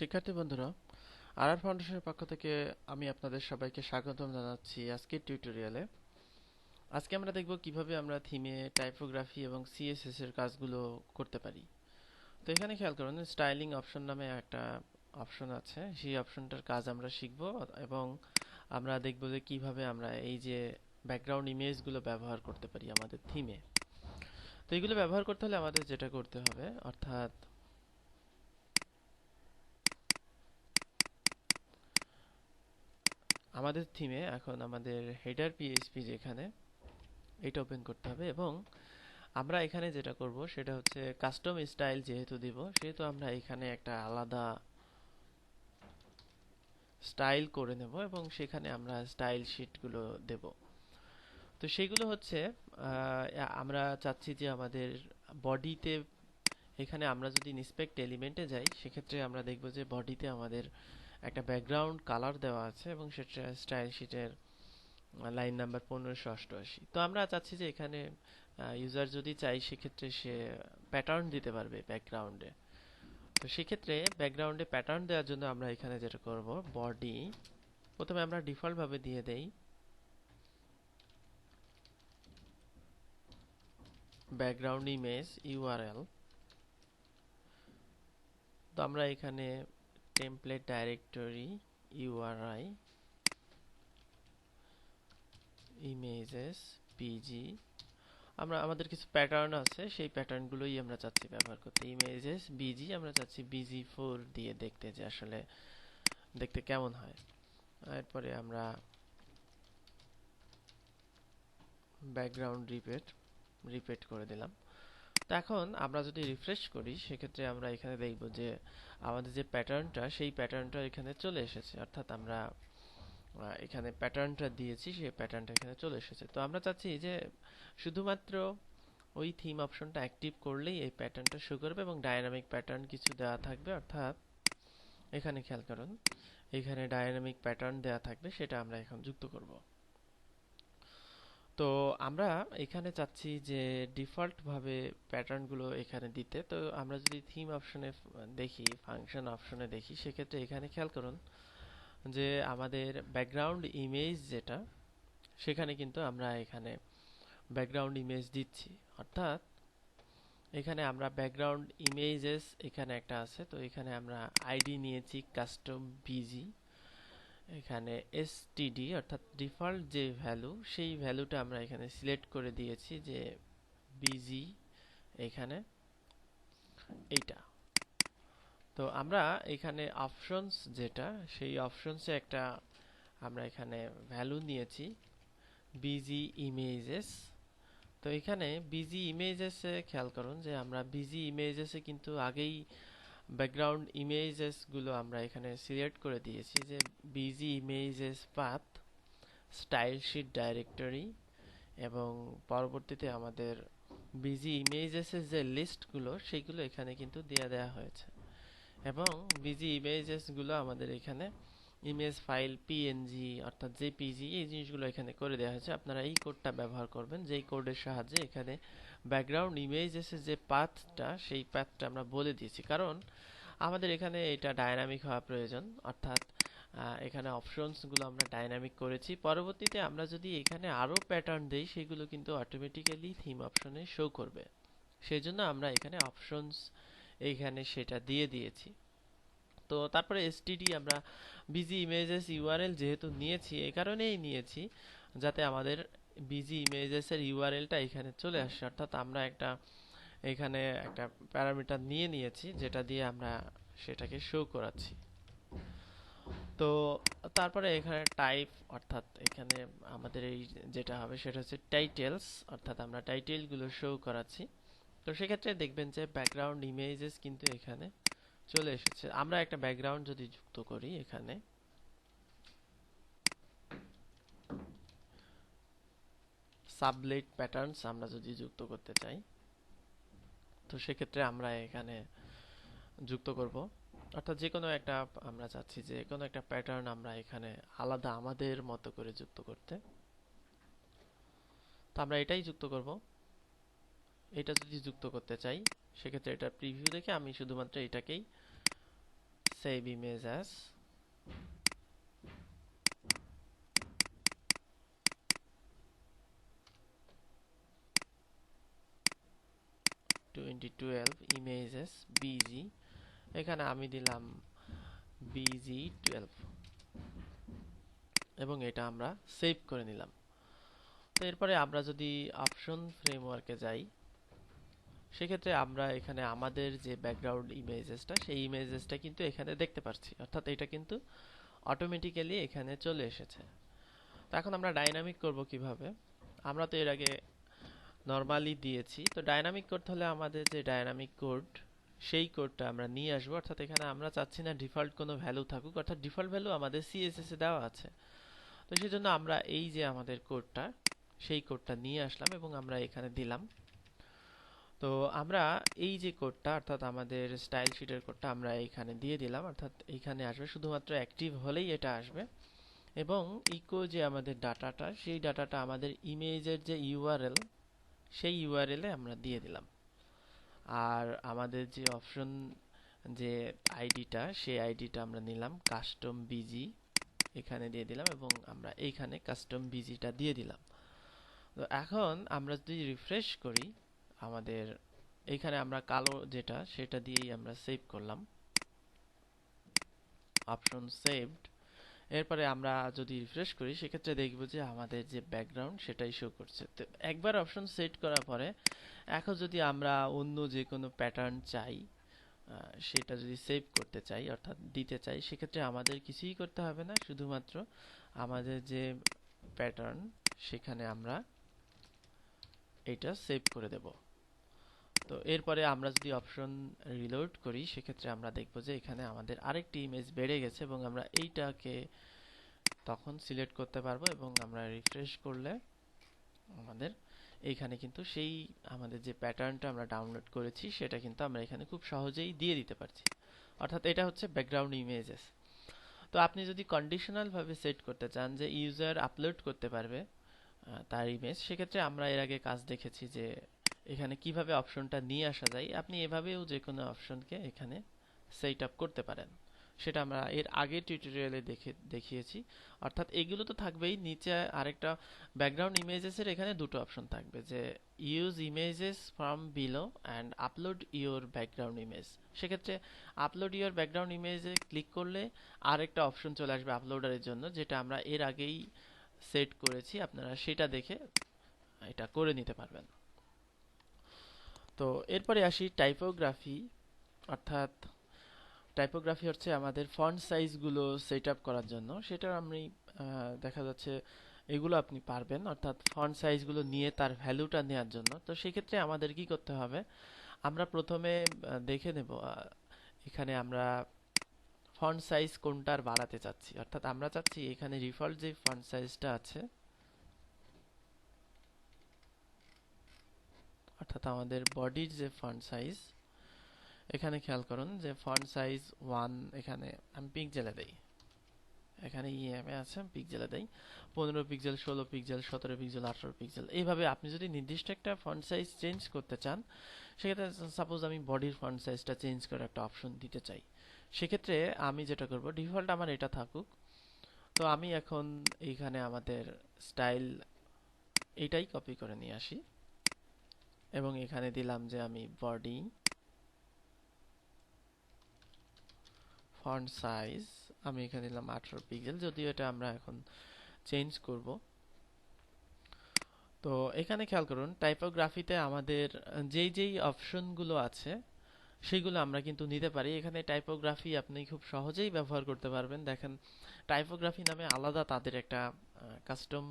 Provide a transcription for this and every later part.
শিক্ষার্থী বন্ধুরা আর আর ফাউন্ডেশনের পক্ষ থেকে আমি আপনাদের সবাইকে স্বাগতম জানাচ্ছি আজকের টিউটোরিয়ালে আজকে আমরা দেখব কীভাবে আমরা থিমে টাইপোগ্রাফি এবং সিএসএস এর কাজগুলো করতে পারি। তো এখানে খেয়াল করুন স্টাইলিং অপশন নামে একটা অপশন আছে। সেই অপশনটার কাজ আমরা শিখব এবং আমরা দেখব যে কীভাবে আমরা এই যে ব্যাকগ্রাউন্ড ইমেজগুলো ব্যবহার করতে পারি আমাদের থিমে তো এগুলো ব্যবহার করতে হলে আমাদের যেটা করতে হবে, অর্থাৎ আমাদের থিমে এখন আমাদের হেডার পিএইচপি যেখানে, এটা ওপেন করতে হবে এবং আমরা এখানে যেটা করব সেটা হচ্ছে কাস্টম স্টাইল যেহেতু দিব, সেহেতু আমরা এখানে একটা আলাদা স্টাইল করে নেব এবং সেখানে আমরা স্টাইল শিটগুলো দেব। তো সেগুলো হচ্ছে আমরা চাচ্ছি যে আমাদের বডিতে এখানে আমরা যদি ইন্সপেক্ট এলিমেন্টে যাই, সেক্ষেত্রে আমরা দেখব যে বডিতে আমাদের একটা ব্যাকগ্রাউন্ড কালার দেওয়া আছে এবং সেটা স্টাইল শিটের লাইন নাম্বার পনেরোশো অষ্টআশি। তো আমরা চাচ্ছি যে এখানে ইউজার যদি চাই সেক্ষেত্রে সে প্যাটার্ন দিতে পারবে ব্যাকগ্রাউন্ডে তো সেক্ষেত্রে ব্যাকগ্রাউন্ডে প্যাটার্ন দেওয়ার জন্য আমরা এখানে যেটা করব বডি প্রথমে আমরা ডিফল্টভাবে দিয়ে দেই। ব্যাকগ্রাউন্ড ইমেজ ইউআরএল তো আমরা এখানে template directory URI images pg আমরা, আমাদের কিছু প্যাটার্ন আছে, সেই প্যাটার্নগুলোই আমরা চাচ্ছি ব্যবহার করতে। ইমেজেস বিজি আমরা চাচ্ছি বিজি ফোর দিয়ে দেখতে যে আসলে দেখতে কেমন হয়। এরপরে আমরা ব্যাকগ্রাউন্ড রিপেট রিপেট করে দিলাম। তো এখন আমরা যদি রিফ্রেশ করি, সেক্ষেত্রে আমরা এখানে দেখব যে আমাদের যে প্যাটার্নটা সেই প্যাটার্নটা এখানে চলে এসেছে। অর্থাৎ আমরা এখানে প্যাটার্নটা দিয়েছি, সেই প্যাটার্নটা এখানে চলে এসেছে। তো আমরা চাচ্ছি যে শুধুমাত্র ওই থিম অপশনটা অ্যাক্টিভ করলেই এই প্যাটার্নটা শো করবে এবং ডায়নামিক প্যাটার্ন কিছু দেওয়া থাকবে। অর্থাৎ এখানে খেয়াল করুন, এখানে ডায়নামিক প্যাটার্ন দেওয়া থাকবে, সেটা আমরা এখন যুক্ত করব। তো আমরা এখানে চাচ্ছি যে ডিফল্ট ভাবে প্যাটার্নগুলো এখানে দিতে। তো আমরা যদি থিম অপশনে দেখি ফাংশন অপশনে দেখি, সেক্ষেত্রে এখানে খেয়াল করুন যে আমাদের ব্যাকগ্রাউন্ড ইমেজ যেটা, সেখানে কিন্তু আমরা এখানে ব্যাকগ্রাউন্ড ইমেজ দিচ্ছি। অর্থাৎ এখানে আমরা ব্যাকগ্রাউন্ড ইমেজেস এখানে একটা আছে। তো এখানে আমরা আইডি নিয়েছি কাস্টম বিজি এখানে এসটিডি অর্থাৎ ডিফল্ট যে ভ্যালু, সেই ভ্যালুটা আমরা এখানে সিলেক্ট করে দিয়েছি যে বিজি এখানে এইটা। তো আমরা এখানে অপশনস যেটা, সেই অপশনসে একটা আমরা এখানে ভ্যালু নিয়েছি বিজি ইমেজেস তো এখানে বিজি ইমেজেসে খেয়াল করুন যে আমরা বিজি ইমেজেসে কিন্তু আগেই ব্যাকগ্রাউন্ড ইমেজেসগুলো আমরা এখানে সিলেক্ট করে দিয়েছি যে BG images path style sheet directory এবং পরবর্তীতে আমাদের বিজি ইমেজেসের যে লিস্টগুলো সেগুলো এখানে কিন্তু দিয়ে দেওয়া হয়েছে। এবং বিজি ইমেজেসগুলো আমাদের এখানে ইমেজ ফাইল পিএনজি অর্থাৎ জেপিজি এই জিনিসগুলো এখানে করে দেওয়া হয়েছে। আপনারা এই কোডটা ব্যবহার করবেন, যেই কোডের সাহায্যে এখানে ব্যাকগ্রাউন্ড ইমেজেসের যে পাথটা সেই পাথটা আমরা বলে দিয়েছি। কারণ আমাদের এখানে এটা ডায়নামিক হওয়া প্রয়োজন, অর্থাৎ এখানে অপশনসগুলো আমরা ডায়নামিক করেছি। পরবর্তীতে আমরা যদি এখানে আরও প্যাটার্ন দেই, সেগুলো কিন্তু অটোমেটিক্যালি থিম অপশনে শো করবে। সেই জন্য আমরা এখানে অপশনস এইখানে সেটা দিয়ে দিয়েছি। তো তারপরে এসটিডি আমরা বিজি ইমেজেস ইউআরএল যেহেতু নিয়েছি, এই কারণেই নিয়েছি, যাতে আমাদের বিজি ইমেজেসের ইউআরএলটা এখানে চলে আসে। অর্থাৎ আমরা একটা, এখানে একটা প্যারামিটার নিয়ে নিয়েছি, যেটা দিয়ে আমরা সেটাকে শো করাচ্ছি। তো তারপরে এখানে টাইপ অর্থাৎ এখানে আমাদের এই যেটা হবে সেটা হচ্ছে টাইটেলস অর্থাৎ আমরা টাইটেলগুলো শো করাচ্ছি। তো সেক্ষেত্রে দেখবেন যে ব্যাকগ্রাউন্ড ইমেজেস কিন্তু এখানে চলে এসেছে। আমরা একটা ব্যাকগ্রাউন্ড যদি যুক্ত করি এখানে। সাবলেট প্যাটার্নস আমরা যদি যুক্ত করতে চাই, তো সেক্ষেত্রে আমরা এখানে যুক্ত করব। অর্থাৎ যে কোনো একটা আমরা চাচ্ছি যে কোনো একটা প্যাটার্ন আমরা এখানে আলাদা আমাদের মতো করে যুক্ত করতে। তো আমরা এটাই যুক্ত করব। এটা যদি যুক্ত করতে চাই, সেক্ষেত্রে এটা প্রিভিউ দেখে আমি শুধুমাত্র এটাকেই save image as twenty twelve images BG এখানে আমি দিলাম বিজি টুয়েলভ এবং এটা আমরা সেভ করে নিলাম। তো এরপরে আমরা যদি অপশন ফ্রেমওয়ার্কে যাই সেক্ষেত্রে আমরা এখানে আমাদের যে ব্যাকগ্রাউন্ড ইমেজেসটা সেই ইমেজেসটা কিন্তু এখানে দেখতে পাচ্ছি অর্থাৎ এটা কিন্তু অটোমেটিক্যালি এখানে চলে এসেছে। তো এখন আমরা ডাইনামিক করব কীভাবে? আমরা তো এর আগে নর্মালি দিয়েছি। তো ডাইনামিক করতে হলে আমাদের যে ডাইনামিক কোড সেই কোডটা আমরা নিয়ে আসব। অর্থাৎ এখানে আমরা চাচ্ছি না ডিফল্ট কোনো ভ্যালু থাকুক, অর্থাৎ ডিফল্ট ভ্যালু আমাদের সিএসএস দেওয়া আছে। তো সেজন্য আমরা এই যে আমাদের কোডটা সেই কোডটা নিয়ে আসলাম এবং আমরা এখানে দিলাম। তো আমরা এই যে কোডটা অর্থাৎ আমাদের স্টাইল শিটের কোডটা আমরা এখানে দিয়ে দিলাম, অর্থাৎ এইখানে আসবে শুধুমাত্র অ্যাক্টিভ হলেই এটা আসবে। এবং ইকো যে আমাদের ডাটাটা, সেই ডাটাটা আমাদের ইমেজের যে ইউআরএল সেই ইউআরএলে আমরা দিয়ে দিলাম। আর আমাদের যে অপশন যে আইডিটা সেই আইডিটা আমরা নিলাম কাস্টম বিজি এখানে দিয়ে দিলাম এবং আমরা এইখানে কাস্টম বিজিটা দিয়ে দিলাম। তো এখন আমরা যদি রিফ্রেশ করি আমাদের এখানে আমরা কালো যেটা, সেটা দিয়েই আমরা সেভ করলাম। অপশন সেভড এরপরে আমরা যদি রিফ্রেশ করি, সেক্ষেত্রে দেখব যে আমাদের যে ব্যাকগ্রাউন্ড সেটাই শো করছে। তো একবার অপশন সেট করার পরে, এখন যদি আমরা অন্য যে কোনো প্যাটার্ন চাই সেটা যদি সেভ করতে চাই, অর্থাৎ দিতে চাই, সেক্ষেত্রে আমাদের কিছুই করতে হবে না। শুধুমাত্র আমাদের যে প্যাটার্ন সেখানে আমরা এটা সেভ করে দেব। তো এরপরে আমরা যদি অপশন রিলোড করি, সেক্ষেত্রে আমরা দেখব যে এখানে আমাদের আরেকটি ইমেজ বেড়ে গেছে এবং আমরা এইটাকে তখন সিলেক্ট করতে পারব এবং আমরা রিফ্রেশ করলে আমাদের এইখানে কিন্তু সেই আমাদের যে প্যাটার্নটা আমরা ডাউনলোড করেছি, সেটা কিন্তু আমরা এখানে খুব সহজেই দিয়ে দিতে পারছি। অর্থাৎ এটা হচ্ছে ব্যাকগ্রাউন্ড ইমেজেস তো আপনি যদি কন্ডিশনালভাবে সেট করতে চান যে ইউজার আপলোড করতে পারবে তার ইমেজ সেক্ষেত্রে আমরা এর আগে কাজ দেখেছি যে এখানে কীভাবে অপশনটা নিয়ে আসা যায়, আপনি এভাবেও যে কোনো অপশনকে এখানে সেট আপ করতে পারেন। সেটা আমরা এর আগে টিউটোরিয়ালে দেখে, দেখিয়েছি। অর্থাৎ এগুলো তো থাকবেই, নিচে আরেকটা ব্যাকগ্রাউন্ড ইমেজেসের এখানে দুটো অপশন থাকবে, যে use images from below and upload your background image সেক্ষেত্রে আপলোড ইওর ব্যাকগ্রাউন্ড ইমেজে ক্লিক করলে আরেকটা অপশন চলে আসবে আপলোডারের জন্য, যেটা আমরা এর আগেই সেট করেছি। আপনারা সেটা দেখে এটা করে নিতে পারবেন। তো এরপরে আসি টাইপোগ্রাফি অর্থাৎ টাইপোগ্রাফি হচ্ছে আমাদের ফন্ট সাইজগুলো সেট আপ করার জন্য। সেটা আমি দেখা যাচ্ছে এগুলো আপনি পারবেন, অর্থাৎ ফন্ট সাইজগুলো নিয়ে তার ভ্যালুটা নেওয়ার জন্য। তো সেক্ষেত্রে আমাদের কি করতে হবে? আমরা প্রথমে দেখে নেব এখানে আমরা ফন্ট সাইজ কোনটার বাড়াতে চাচ্ছি। অর্থাৎ আমরা চাচ্ছি এখানে ডিফল্ট যে ফন্ট সাইজটা আছে অর্থাৎ আমাদের বডির যে ফন্ট সাইজ এখানে খেয়াল করুন যে ফন্ট সাইজ ওয়ান এখানে আমি পিক পিকজেলে দেই। এখানে ইএমএ আছে পিকজেলে দেই। পনেরো পিক্সেল ষোলো পিক্সেল সতেরো পিক্সেল আঠারো পিক্সেল এইভাবে আপনি যদি নির্দিষ্ট একটা ফন্ট সাইজ চেঞ্জ করতে চান, সেক্ষেত্রে সাপোজ আমি বডির ফন্ট সাইজটা চেঞ্জ করে একটা অপশন দিতে চাই। সেক্ষেত্রে আমি যেটা করব ডিফল্ট আমার এটা থাকুক। তো আমি এখন এইখানে আমাদের স্টাইল এটাই কপি করে নিয়ে আসি। এবং এখানে দিলাম যে আমি বডি ফন্ট সাইজ আমি এখানে দিলাম আঠারো পিক্সেল যদিও এটা আমরা এখন চেঞ্জ করব। তো এখানে খেয়াল করুন টাইপোগ্রাফিতে আমাদের, যেই যেই অপশনগুলো আছে, সেগুলো আমরা কিন্তু নিতে পারি। এখানে টাইপোগ্রাফি আপনি খুব সহজেই ব্যবহার করতে পারবেন। দেখেন টাইপোগ্রাফি নামে আলাদা তাদের একটা কাস্টম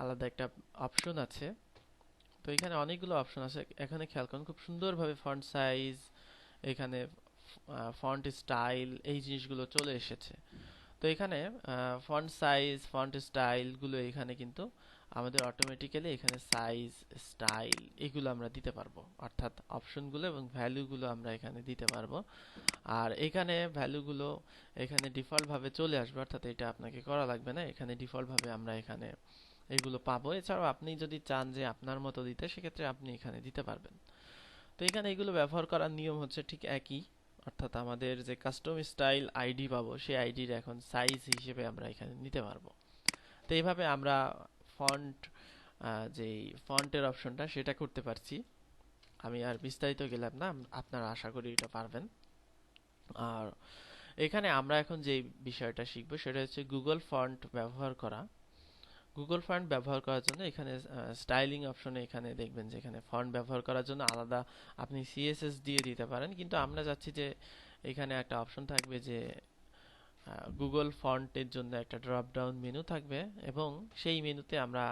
আলাদা একটা অপশন আছে। তো এখানে অনেকগুলো অপশন আছে। এখানে খেয়াল করুন, খুব সুন্দরভাবে ফন্ট সাইজ এখানে ফন্ট স্টাইল এই জিনিসগুলো চলে এসেছে। তো এখানে ফন্ট সাইজ ফন্ট স্টাইলগুলো এখানে কিন্তু আমাদের অটোমেটিক্যালি এখানে সাইজ স্টাইল এগুলো আমরা দিতে পারব। অর্থাৎ অপশনগুলো এবং ভ্যালুগুলো আমরা এখানে দিতে পারব। আর এখানে ভ্যালুগুলো এখানে ডিফল্ট ভাবে চলে আসবে, অর্থাৎ এটা আপনাকে করা লাগবে না। এখানে ডিফল্ট ভাবে আমরা এখানে এগুলো পাবো। এছাড়াও আপনি যদি চান যে আপনার মতো দিতে, সেক্ষেত্রে আপনি এখানে দিতে পারবেন। তো এখানে এগুলো ব্যবহার করার নিয়ম হচ্ছে ঠিক একই। অর্থাৎ আমাদের যে কাস্টম স্টাইল আইডি পাবো, সেই আইডির এখন সাইজ হিসেবে আমরা এখানে নিতে পারব। তো এইভাবে আমরা ফন্ট যেই ফন্টের অপশনটা সেটা করতে পারছি। আমি আর বিস্তারিত গেলাম না আপনারা আশা করি এটা পারবেন। আর এখানে আমরা এখন যে বিষয়টা শিখব, সেটা হচ্ছে গুগল ফন্ট ব্যবহার করা। গুগল ফন্ট ব্যবহার করার জন্য এখানে স্টাইলিং অপশনে এখানে দেখবেন যে এখানে ফন্ট ব্যবহার করার জন্য আলাদা আপনি সিএসএস দিয়ে দিতে পারেন। কিন্তু আমরা যাচ্ছি যে এখানে একটা অপশন থাকবে যে গুগল ফন্টের জন্য একটা ড্রপ ডাউন মেনু থাকবে এবং সেই মেনুতে আমরা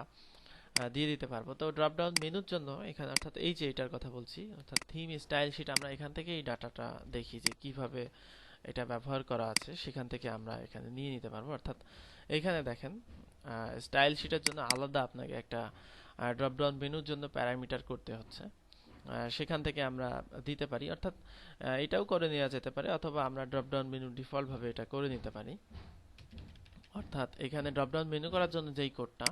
দিয়ে দিতে পারব। তো ড্রপ ডাউন মেনুর জন্য এখানে অর্থাৎ এই যে এটার কথা বলছি, অর্থাৎ থিম স্টাইল শিট আমরা এখান থেকে এই ডাটাটা দেখি যে কীভাবে এটা ব্যবহার করা আছে, সেখান থেকে আমরা এখানে নিয়ে নিতে পারব। অর্থাৎ এখানে দেখেন স্টাইল শিটের জন্য আলাদা আপনাকে একটা ড্রপ ডাউন মেনুর জন্য প্যারামিটার করতে হচ্ছে। সেখান থেকে আমরা দিতে পারি। অর্থাৎ এটাও করে নেওয়া যেতে পারে, অথবা আমরা ড্রপ ডাউন মেনু ডিফল্টভাবে এটা করে নিতে পারি। অর্থাৎ, এখানে ড্রপ ডাউন মেনু করার জন্য যেই কোডটা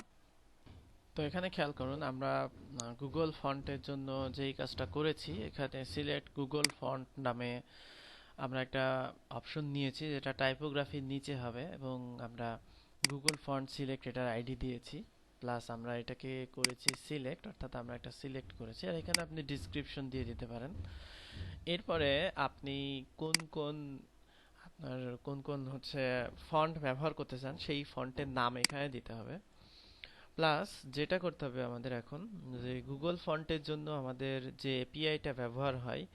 তো এখানে খেয়াল করুন, আমরা গুগল ফন্টের জন্য যেই কাজটা করেছি, এখানে সিলেক্ট গুগল ফন্ট নামে আমরা একটা অপশন নিয়েছি, যেটা টাইপোগ্রাফির নিচে হবে এবং আমরা গুগল ফন্ট সিলেক্ট এটার আইডি দিয়েছি প্লাস আমরা এটাকে করেছি সিলেক্ট অর্থাৎ আমরা একটা সিলেক্ট করেছি, আর এখানে আপনি ডিসক্রিপশন দিয়ে দিতে পারেন। এরপরে আপনি কোন কোন আপনার কোন কোন হচ্ছে ফন্ট ব্যবহার করতে চান, সেই ফন্টের নাম এখানে দিতে হবে। প্লাস যেটা করতে হবে আমাদের এখন, যে গুগল ফন্টের জন্য আমাদের যে এপিআইটা ব্যবহার হয়,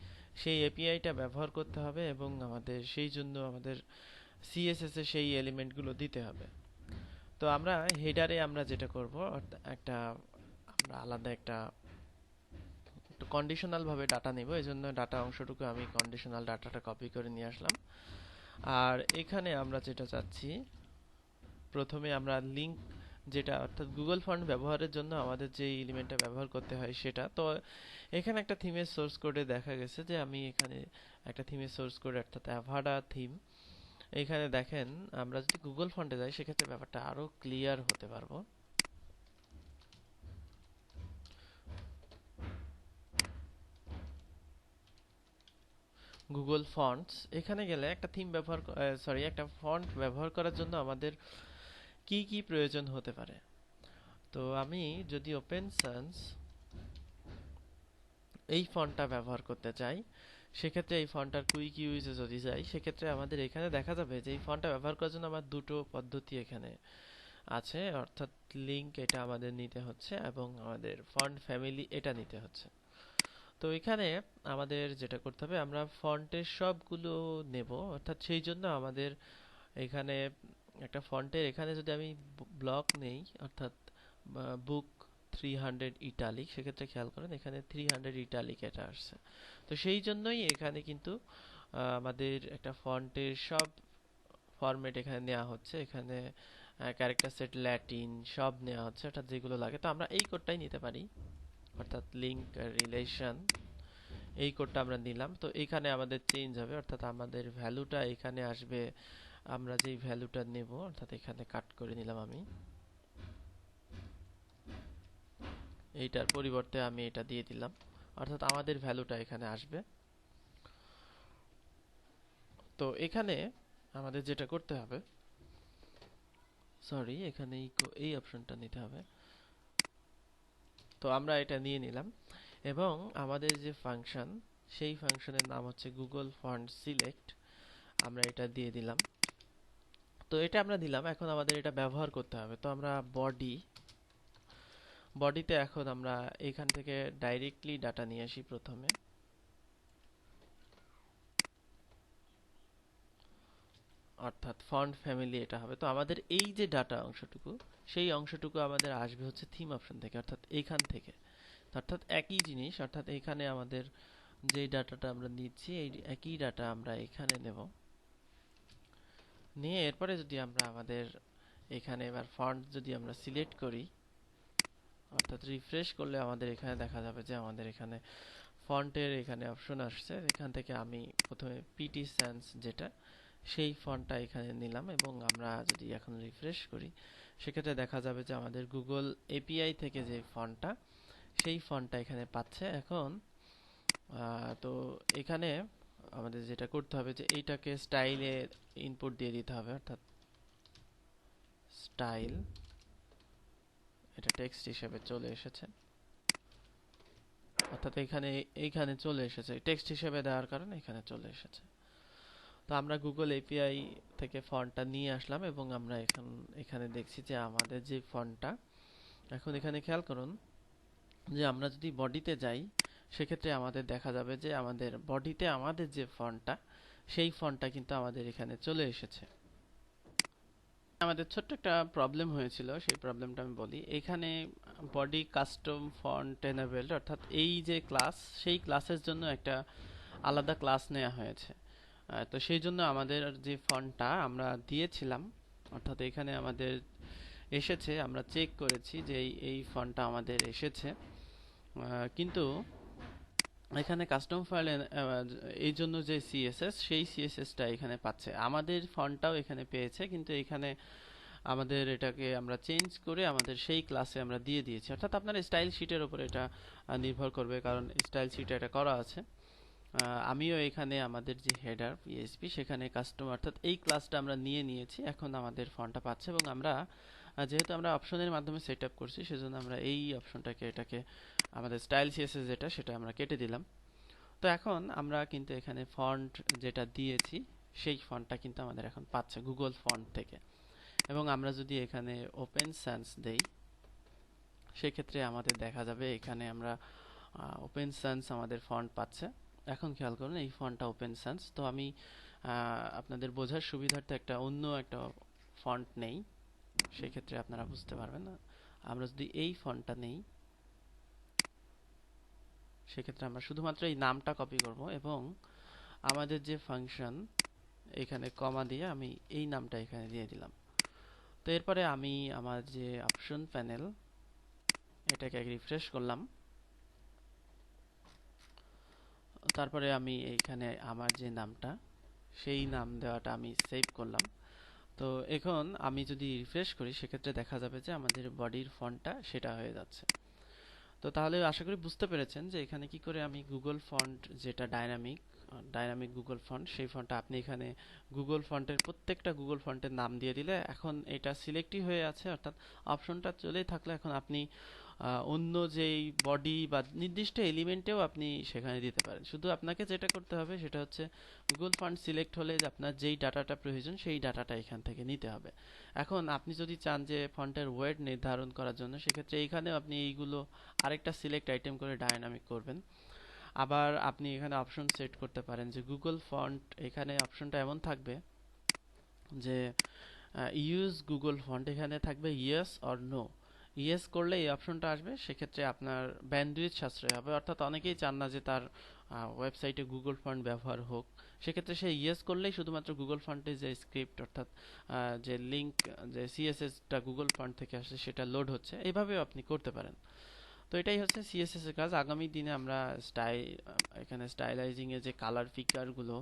সেই এপিআইটা ব্যবহার করতে হবে এবং আমাদের সেই জন্য আমাদের সিএসএস সেই এলিমেন্টগুলো দিতে হবে। তো আমরা হেডারে আমরা যেটা করব একটা, আমরা আলাদা একটা কন্ডিশনাল ভাবে ডাটা নেব। এই জন্য ডাটা অংশটুকু আমি কন্ডিশনাল ডাটাটা কপি করে নিয়ে আসলাম। আর এখানে আমরা যেটা চাচ্ছি, প্রথমে আমরা লিঙ্ক যেটা, অর্থাৎ গুগল ফন্ট ব্যবহারের জন্য আমাদের যে এলিমেন্টটা ব্যবহার করতে হয় সেটা। তো এখানে একটা থিমের সোর্স কোডে দেখা গেছে যে আমি এখানে একটা থিমের সোর্স কোড অর্থাৎ অ্যাভাডা থিম এখানে দেখেন, আমরা যদি গুগল ফন্টে যাই, সেক্ষেত্রে ব্যাপারটা আরও ক্লিয়ার হতে পারব। গুগল ফন্টস এখানে গেলে একটা থিম ব্যবহার সরি একটা ফন্ট ব্যবহার করার জন্য আমাদের কি কি প্রয়োজন হতে পারে? তো আমি যদি ওপেন সান্স এই ফন্টটা ব্যবহার করতে চাই সেক্ষেত্রে এই ফন্টটার কুইক ইউজে যদি যাই, সেক্ষেত্রে আমাদের এখানে দেখা যাবে যে এই ফন্টটা ব্যবহার করার জন্য আমার দুটো পদ্ধতি এখানে আছে। অর্থাৎ লিঙ্ক এটা আমাদের নিতে হচ্ছে এবং আমাদের ফন্ট ফ্যামিলি এটা নিতে হচ্ছে। তো এখানে আমাদের যেটা করতে হবে, আমরা ফন্টের সবগুলো নেব। অর্থাৎ সেই জন্য আমাদের এখানে একটা ফন্টের এখানে যদি আমি ব্লক নেই, অর্থাৎ বুক থ্রি হান্ড্রেড ইটালিক সেক্ষেত্রে খেয়াল করেন, এখানে থ্রি হান্ড্রেড ইটালিক এটা আসছে। তো সেই জন্যই এখানে কিন্তু আমাদের একটা ফন্টের সব ফরম্যাট এখানে নেওয়া হচ্ছে। এখানে ক্যারেক্টার সেট ল্যাটিন সব নেওয়া হচ্ছে, অর্থাৎ যেগুলো লাগে। তো আমরা এই কোডটাই নিতে পারি। অর্থাৎ লিঙ্ক রিলেশন এই কোডটা আমরা নিলাম। তো এখানে আমাদের চেঞ্জ হবে, অর্থাৎ আমাদের ভ্যালুটা এখানে আসবে। আমরা যেই ভ্যালুটা নেব, অর্থাৎ এখানে কাট করে নিলাম আমি। এইটার পরিবর্তে আমি এটা দিয়ে দিলাম। অর্থাৎ আমাদের ভ্যালুটা এখানে আসবে। তো এখানে আমাদের যেটা করতে হবে সরি এখানে এই অপশনটা নিতে হবে। তো আমরা এটা নিয়ে নিলাম। এবং আমাদের যে ফাংশন সেই ফাংশনের নাম হচ্ছে গুগল ফন্ট সিলেক্ট আমরা এটা দিয়ে দিলাম। তো এটা আমরা দিলাম। এখন আমাদের এটা ব্যবহার করতে হবে। তো আমরা বডি বডিতে এখন আমরা এখান থেকে ডাইরেক্টলি ডাটা নিয়ে আসি প্রথমে। অর্থাৎ ফন্ট ফ্যামিলি এটা হবে। তো আমাদের এই যে ডাটা অংশটুকু, সেই অংশটুকু আমাদের আসবে হচ্ছে থিম অপশন থেকে, অর্থাৎ এইখান থেকে। অর্থাৎ একই জিনিস, অর্থাৎ এখানে আমাদের যে ডাটাটা আমরা নিচ্ছি, এই একই ডাটা আমরা এখানে নেব। নিয়ে এরপরে যদি আমরা আমাদের এখানে এবার ফন্ট যদি আমরা সিলেক্ট করি অর্থাৎ রিফ্রেশ করলে আমাদের এখানে দেখা যাবে যে আমাদের এখানে ফন্টের এখানে অপশন আসছে। এখান থেকে আমি প্রথমে পিটি সেন্স যেটা, সেই ফন্টটা এখানে নিলাম এবং আমরা যদি এখন রিফ্রেশ করি, সেক্ষেত্রে দেখা যাবে যে আমাদের গুগল এপিআই থেকে যে ফন্টটা সেই ফন্টটা এখানে পাচ্ছে। এখন তো এখানে আমাদের যেটা করতে হবে যে এইটাকে স্টাইলে ইনপুট দিয়ে দিতে হবে। অর্থাৎ স্টাইল এটা টেক্সট হিসেবে চলে এসেছে। অর্থাৎ এখানে, এইখানে চলে এসেছে। টেক্সট হিসেবে দেওয়ার কারণে এখানে চলে এসেছে। তো আমরা গুগল এপিআই থেকে ফন্টটা নিয়ে আসলাম এবং আমরা এখন, এখানে দেখছি যে আমাদের যে ফন্টটা, এখন এখানে খেয়াল করুন যে আমরা যদি বডিতে যাই, সেক্ষেত্রে আমাদের দেখা যাবে যে আমাদের, বডিতে আমাদের যে ফন্টটা, সেই ফন্টটা কিন্তু আমাদের এখানে চলে এসেছে। আমাদের ছোট্ট একটা প্রবলেম হয়েছিল, সেই প্রবলেমটা আমি বলি। এখানে বডি কাস্টম ফন্ট এনেবেলড অর্থাৎ এই যে ক্লাস সেই ক্লাসের জন্য একটা আলাদা ক্লাস নেওয়া হয়েছে। তো সেই জন্য আমাদের যে ফন্টটা আমরা দিয়েছিলাম, অর্থাৎ এখানে আমাদের এসেছে, আমরা চেক করেছি যে এই ফন্টটা আমাদের এসেছে। কিন্তু এখানে কাস্টম ফাইল এই জন্য যে সিএসএস সেই সিএসএসটা এখানে পাচ্ছে। আমাদের ফন্টটাও এখানে পেয়েছে, কিন্তু এখানে আমাদের এটাকে আমরা চেঞ্জ করে আমাদের সেই ক্লাসে আমরা দিয়ে দিয়েছি। অর্থাৎ আপনার স্টাইল শিটের উপর এটা নির্ভর করবে, কারণ স্টাইল শিটে এটা করা আছে। আমিও এখানে আমাদের যে হেডার পিএসপি সেখানে কাস্টম অর্থাৎ এই ক্লাসটা আমরা নিয়ে নিয়েছি, এখন আমাদের ফন্টটা পাচ্ছে এবং আমরা যেহেতু আমরা অপশনের মাধ্যমে সেট আপ করছি, সেজন্য আমরা এই অপশনটাকে এটাকে আমাদের স্টাইল সিএসএস যেটা, সেটা আমরা কেটে দিলাম। তো এখন আমরা কিন্তু এখানে ফন্ট যেটা দিয়েছি, সেই ফন্টটা কিন্তু আমাদের এখন পাচ্ছে গুগল ফন্ট থেকে। এবং আমরা যদি এখানে ওপেন সেন্স দেই, সেক্ষেত্রে আমাদের দেখা যাবে এখানে আমরা ওপেন সেন্স আমাদের ফন্ট পাচ্ছে। এখন খেয়াল করুন, এই ফন্টটা ওপেন সেন্স তো আমি আপনাদের বোঝার সুবিধার্থে একটা অন্য একটা ফন্ট নেই। সেক্ষেত্রে আপনারা বুঝতে পারবেন না। আমরা যদি এই ফন্টটা নেই সেক্ষেত্রে আমরা শুধুমাত্র এই নামটা কপি করব এবং আমাদের যে ফাংশন এখানে কমা দিয়ে আমি এই নামটা এখানে দিয়ে দিলাম। তো এরপরে আমি আমার যে অপশন প্যানেল এটাকে রিফ্রেশ করলাম। তারপরে আমি এইখানে আমার যে নামটা, সেই নাম দেওয়াটা আমি সেভ করলাম। তো এখন আমি যদি রিফ্রেশ করি, সেক্ষেত্রে দেখা যাবে যে আমাদের বডির ফন্টটা সেটা হয়ে যাচ্ছে। তো তাহলে আশা করি বুঝতে পেরেছেন যে এখানে কি করে আমি গুগল ফন্ট যেটা ডাইনামিক ডাইনামিক গুগল ফন্ট সেই ফন্টটা আপনি এখানে গুগল ফন্টের প্রত্যেকটা গুগল ফন্টের নাম দিয়ে দিলে এখন এটা সিলেক্টই হয়ে আছে, অর্থাৎ অপশনটা চলেই থাকলে এখন আপনি অন্য যেই বডি বা নির্দিষ্ট এলিমেন্টেও আপনি সেখানে দিতে পারেন। শুধু আপনাকে যেটা করতে হবে সেটা হচ্ছে গুগল ফান্ড সিলেক্ট হলে আপনার যেই ডাটাটা প্রয়োজন সেই ডাটাটা এখান থেকে নিতে হবে। এখন আপনি যদি চান যে ফন্টের ওয়েট নির্ধারণ করার জন্য, সেক্ষেত্রে এইখানেও আপনি এইগুলো আরেকটা সিলেক্ট আইটেম করে ডায়নামিক করবেন। আবার আপনি এখানে অপশন সেট করতে পারেন যে গুগল ফন্ট এখানে অপশনটা এমন থাকবে যে ইউজ গুগল ফন্ট এখানে থাকবে ইয়েস অর নো ইয়েস করলে এই অপশনটা আসবে, সেক্ষেত্রে আপনার ব্যান্ডউইথ সাশ্রয় হবে। অর্থাৎ অনেকেই চান না যে তার ওয়েবসাইটে গুগল ফান্ড ব্যবহার হোক। সেক্ষেত্রে সে ইয়েস করলেই শুধুমাত্র গুগল ফান্ডের যে স্ক্রিপ্ট অর্থাৎ যে লিঙ্ক যে সিএসএসটা গুগল ফান্ড থেকে আসে, সেটা লোড হচ্ছে। এইভাবেও আপনি করতে পারেন। তো এটাই হচ্ছে সিএসএস এর কাজ। আগামী দিনে আমরা স্টাইল এখানে স্টাইলাইজিং এর যে কালার ফিকারগুলো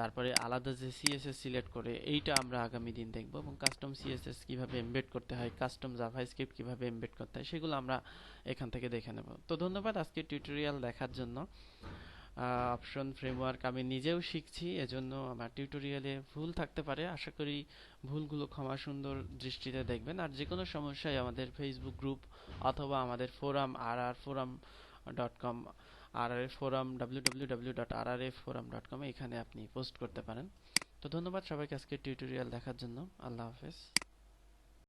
তারপরে আলাদা যে সিএসএস সিলেক্ট করে, এইটা আমরা আগামী দিন দেখব এবং কাস্টম সিএসএস কীভাবে এমবেড করতে হয় কাস্টম জাভা স্ক্রিপ্ট কীভাবে এমবেড করতে হয়, সেগুলো আমরা এখান থেকে দেখে নেব। তো ধন্যবাদ আজকে টিউটোরিয়াল দেখার জন্য। অপশন ফ্রেমওয়ার্ক আমি নিজেও শিখছি, এজন্য আমার টিউটোরিয়ালে ভুল থাকতে পারে। আশা করি ভুলগুলো ক্ষমা সুন্দর দৃষ্টিতে দেখবেন। আর যে কোনো সমস্যায় আমাদের ফেসবুক গ্রুপ অথবা আমাদের forum R R forum dot com R R forum W W W dot R R forum dot কমে এখানে আপনি পোস্ট করতে পারেন। তো ধন্যবাদ সবাইকে আজকে টিউটোরিয়াল দেখার জন্য। আল্লাহ হাফেজ।